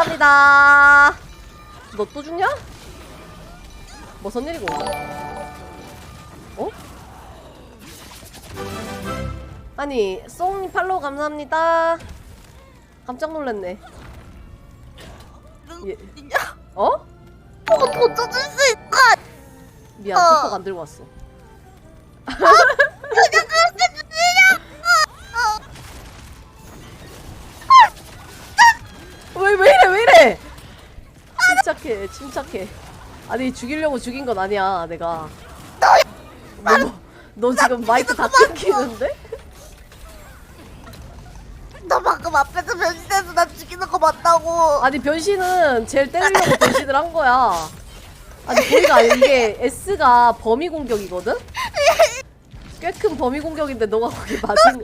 감사합니다. 너 또 죽냐? 무슨 일이고? 어? 아니, 송 팔로우 감사합니다. 깜짝 놀랐네. 예. 어? 어, 돈 줘줄 수 있어. 미안, 어. 톡톡 안 들고 왔어. 왜, 왜 이래! 침착해, 침착해. 아니, 죽이려고 죽인 건 아니야, 내가. 너, 너, 너 지금 마이크 다 끊기는데? 너 방금 앞에서 변신해서 나 죽이는 거 맞다고. 아니, 변신은 쟤를 때리려고 변신을 한 거야. 아니, 보이가 아니, 이게 S가 범위 공격이거든? 꽤 큰 범위 공격인데 너가 거기 맞은,